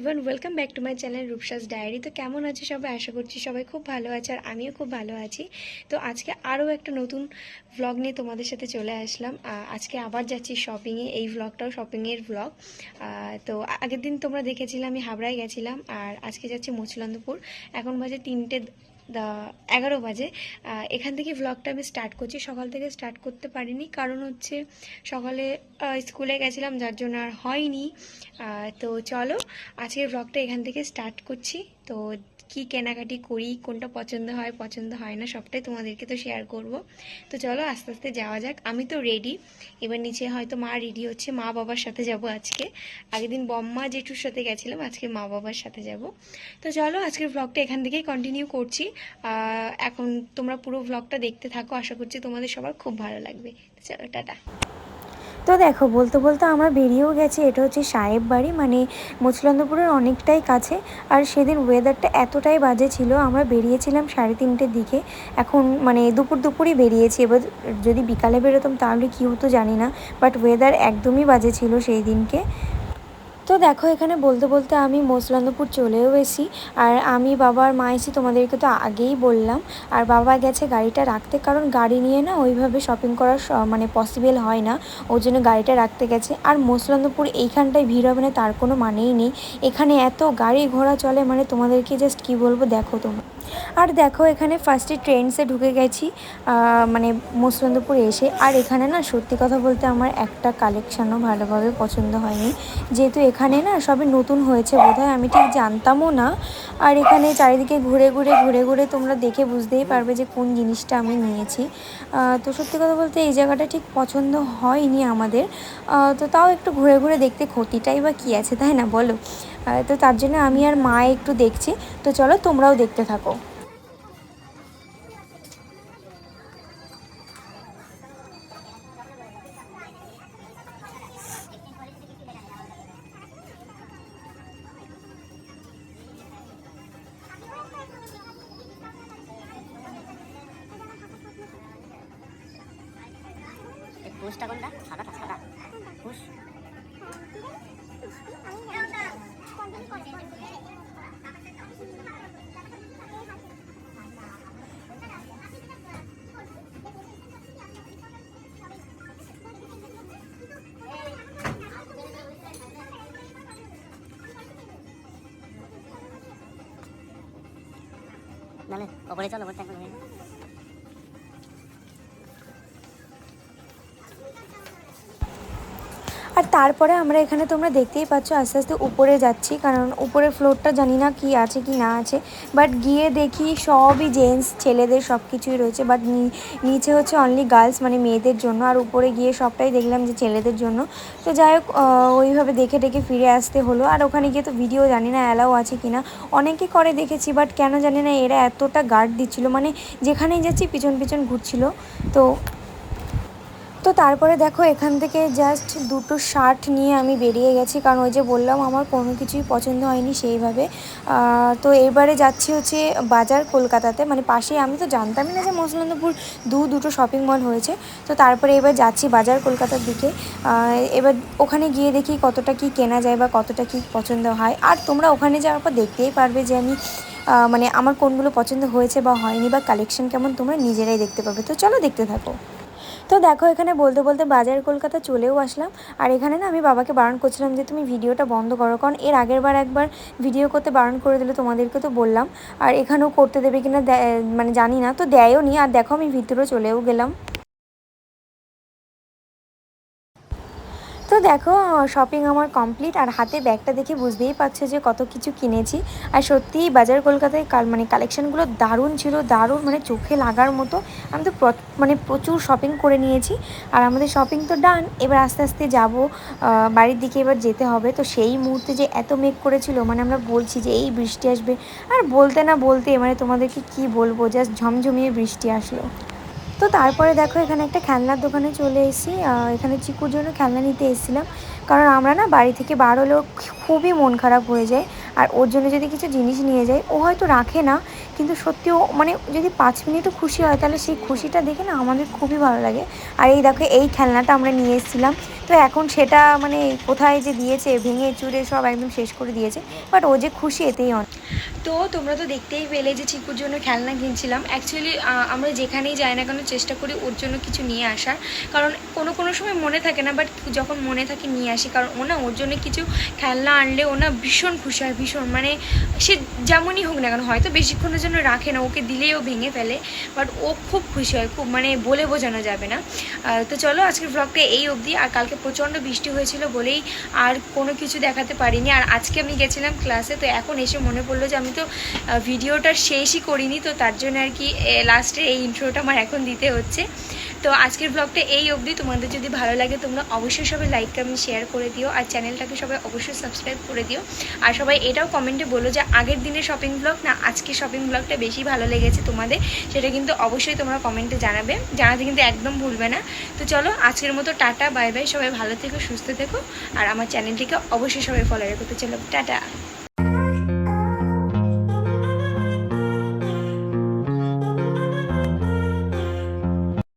Everyone welcome back to my channel Rupsas diary তো কেমন আছে সবাই? আশা করছি সবাই খুব ভালো আছে আর আমিও খুব ভালো আছি। তো আজকে আরও একটা নতুন ভ্লগ নিয়ে তোমাদের সাথে চলে আসলাম। আজকে আবার যাচ্ছি শপিংয়ে এই ভ্লগটাও শপিংয়ের ভ্লগ তো আগের দিন তোমরা দেখেছিলে, আমি হাবড়ায় গেছিলাম। আর আজকে যাচ্ছি মছলন্দপুর। এখন বাজে তিনটে এগারো বাজে। এখান থেকে ভ্লগটা আমি স্টার্ট করছি। সকাল থেকে স্টার্ট করতে পারিনি। কারণ হচ্ছে সকালে স্কুলে গেছিলাম, যার জন্য আর হয়নি। তো চলো, আজকের ব্লগটা এখান থেকে স্টার্ট করছি। তো কি কেনাকাটি করি, কোনটা পছন্দ হয় পছন্দ হয় না, সবটাই তোমাদেরকে তো শেয়ার করব। তো চলো আস্তে আস্তে যাওয়া যাক। আমি তো রেডি এবার নিচে হয়তো মা রেডি হচ্ছে, মা বাবার সাথে যাব আজকে। আগের দিন বম্মা জেঠুর সাথে গেছিলাম, আজকে মা বাবার সাথে যাব। তো চলো আজকের ব্লগটা এখান থেকেই কন্টিনিউ করছি। এখন তোমরা পুরো ব্লগটা দেখতে থাকো, আশা করছি তোমাদের সবার খুব ভালো লাগবে। চলো, টাটা। তো দেখো, বলতে বলতে আমরা বেরিয়েও গেছি, এটা হচ্ছে সাহেব বাড়ি মানে মুচলন্দপুরের অনেকটাই কাছে। আর সেদিন ওয়েদারটা এতটাই বাজে ছিল, আমরা বেরিয়েছিলাম সাড়ে তিনটের দিকে। এখন মানে দুপুর দুপুরই বেরিয়েছি, এবার যদি বিকালে বেরোতাম তাহলে কী হতো জানি না বাট ওয়েদার একদমই বাজে ছিল সেই দিনকে। তো দেখো, এখানে বলতে বলতে আমি মোসলান্দপুর চলেও এসি আর আমি বাবার মা এসি তোমাদেরকে তো আগেই বললাম। আর বাবা গেছে গাড়িটা রাখতে, কারণ গাড়ি নিয়ে না ওইভাবে শপিং করা মানে পসিবল হয় না। ওই জন্য গাড়িটা রাখতে গেছে। আর মোসলান্দপুর এইখানটায় ভিড় হবে না, তার কোনো মানেই নেই। এখানে এত গাড়ি ঘোড়া চলে মানে তোমাদেরকে জাস্ট কি বলব, দেখো তোমরা। আর দেখো, এখানে ফার্স্টে ট্রেন্ডসে ঢুকে গেছি মানে মুসলন্দপুর এসে। আর এখানে না, সত্যি কথা বলতে আমার একটা কালেকশানও ভালোভাবে পছন্দ হয়নি। যেহেতু এখানে না সবে নতুন হয়েছে বোধহয়, আমি ঠিক জানতামও না। আর এখানে চারিদিকে ঘুরে ঘুরে ঘুরে ঘুরে তোমরা দেখে বুঝতেই পারবে যে কোন জিনিসটা আমি নিয়েছি। তো সত্যি কথা বলতে এই জায়গাটা ঠিক পছন্দ হয়নি আমাদের। তো তাও একটু ঘুরে ঘুরে দেখতে ক্ষতিটাই বা কী আছে, তাই না বলো? তো তার জন্য আমি আর মা একটু দেখছি। তো চলো তোমরাও দেখতে থাকো। পুষটা কোনটা? সাদাটা সাদা নালে ওপরে চলো ওপরটা একবার আর তারপরে আমরা এখানে তোমরা দেখতেই পাচ্ছ আস্তে আস্তে উপরে যাচ্ছি, কারণ উপরের ফ্লোরটা জানি না কি আছে কি না আছে। বাট গিয়ে দেখি সবই জেন্টস ছেলেদের সব কিছুই রয়েছে বাট নিচে হচ্ছে অনলি গার্লস মানে মেয়েদের জন্য। আর উপরে গিয়ে সবটাই দেখলাম যে ছেলেদের জন্য। তো যাই হোক ওইভাবে দেখে দেখে ফিরে আসতে হলো। আর ওখানে গিয়ে তো ভিডিও জানি না অ্যালাও আছে কি না। অনেকে করে দেখেছি বাট কেন জানি না এরা এতটা গার্ড দিচ্ছিল। মানে যেখানেই যাচ্ছি, পিছন পিছন ঘুরছিল। তো তো তারপরে দেখো এখান থেকে জাস্ট দুটো শার্ট নিয়ে আমি বেরিয়ে গেছি। কারণ ওই যে বললাম, আমার কোনো কিছুই পছন্দ হয়নি সেইভাবে। তো এবারে যাচ্ছি হচ্ছে বাজার কলকাতাতে। মানে পাশেই, আমি তো জানতামই না যে মসলন্দপুর দু দুটো শপিং মল হয়েছে। তো তারপরে এবার যাচ্ছি বাজার কলকাতার দিকে। এবার ওখানে গিয়ে দেখি কতটা কি কেনা যায় বা কতটা কি পছন্দ হয়। আর তোমরা ওখানে যাওয়ার পর দেখতেই পারবে যে আমি মানে আমার কোনগুলো পছন্দ হয়েছে বা হয়নি বা কালেকশন কেমন, তোমরা নিজেরাই দেখতে পাবে। তো চলো দেখতে থাকো। তো দেখো, এখানে বলতে বলতে বাজার কলকাতা চলেও আসলাম। আর এখানে না আমি বাবাকে বারণ করছিলাম যে, তুমি ভিডিওটা বন্ধ করো, কারণ এর আগের বার একবার ভিডিও করতে বারণ করে দিলে, তোমাদেরকে তো বললাম। আর এখানেও করতে দেবে কিনা মানে জানি না, তো দেয়ও নি আর দেখো, আমি ভিতরেও চলেও গেলাম। তো দেখো শপিং আমার কমপ্লিট আর হাতে ব্যাগটা দেখে বুঝতেই পারছ যে কত কিছু কিনেছি। আর সত্যিই বাজার কলকাতায় কাল মানে কালেকশানগুলো দারুণ ছিল, দারুণ মানে চোখে লাগার মতো। আমি তো মানে প্রচুর শপিং করে নিয়েছি। আর আমাদের শপিং তো ডান এবার আস্তে আস্তে যাব বাড়ির দিকে এবার যেতে হবে। তো সেই মুহূর্তে যে এত মেঘ করেছিল মানে আমরা বলছি যে এই বৃষ্টি আসবে। আর বলতে না বলতে মানে তোমাদেরকে কি বলব জাস্ট ঝমঝমিয়ে বৃষ্টি আসলো। তো তারপরে দেখো এখানে একটা খেলনার দোকানে চলে এসেছি। এখানে চিকুর জন্য খেলনা নিতে এসেছিলাম। কারণ আমরা না বাড়ি থেকে বার হলেও খুবই মন খারাপ হয়ে যায়। আর ওর জন্য যদি কিছু জিনিস নিয়ে যাই ও হয়তো রাখে না। কিন্তু সত্যি ও মানে যদি পাঁচ মিনিটও খুশি হয়, তাহলে সেই খুশিটা দেখে না আমাদের খুবই ভালো লাগে। আর এই দেখো, এই খেলনাটা আমরা নিয়ে এসেছিলাম। তো এখন সেটা মানে কোথায় যে দিয়েছে, ভেঙে চুরে সব একদম শেষ করে দিয়েছে। বাট ও যে খুশি এতেই অনেক। তো তোমরা তো দেখতেই পেলে যে চিকুর জন্য খেলনা কিনছিলাম। অ্যাকচুয়ালি আমরা যেখানেই যাই না কেন চেষ্টা করি ওর জন্য কিছু নিয়ে আসার। কারণ কোনো কোনো সময় মনে থাকে না, বাট যখন মনে থাকে নিয়ে আসি কারণ ও না, ওর জন্য কিছু খেলনা আনলে ও না ভীষণ খুশি হয়, ভীষণ। মানে সে যেমনই হোক না কেন, হয়তো বেশিক্ষণের জন্য রাখে না, ওকে দিলেই ও ভেঙে ফেলে বাট ও খুব খুশি হয়, খুব মানে বলে বোঝানো যাবে না। তো চলো আজকের ব্লগটা এই অবধি, আর কালকে প্রচণ্ড বৃষ্টি হয়েছিল বলেই আর কোনো কিছু দেখাতে পারিনি। আর আজকে আমি গেছিলাম ক্লাসে তো এখন এসে মনে পড়ল যে আমি তো ভিডিওটা শেষই করিনি, তো তার জন্য আর কি লাস্টে এই ইন্ট্রোটা আমার এখন দিতে হচ্ছে। তো আজকের ব্লগটা এই অবধি। তোমাদের যদি ভালো লাগে, তোমরা অবশ্যই সবাই লাইক কমেন্ট শেয়ার করে দিও। আর চ্যানেলটাকে সবাই অবশ্যই সাবস্ক্রাইব করে দিও। আর সবাই এটাও কমেন্টে বলো যে, আগের দিনের শপিং ব্লগ না আজকে শপিং ব্লগটা বেশি ভালো লেগেছে তোমাদের? সেটা কিন্তু অবশ্যই তোমরা কমেন্টে জানাবে। জানাতে কিন্তু একদম ভুলবে না। তো চলো, আজকের মতো টাটা বাই বাই সবাই ভালো থেকো, সুস্থ থেকো। আর আমার চ্যানেলটিকে অবশ্যই সবাই ফলো রেখো। তো চলো, টাটা।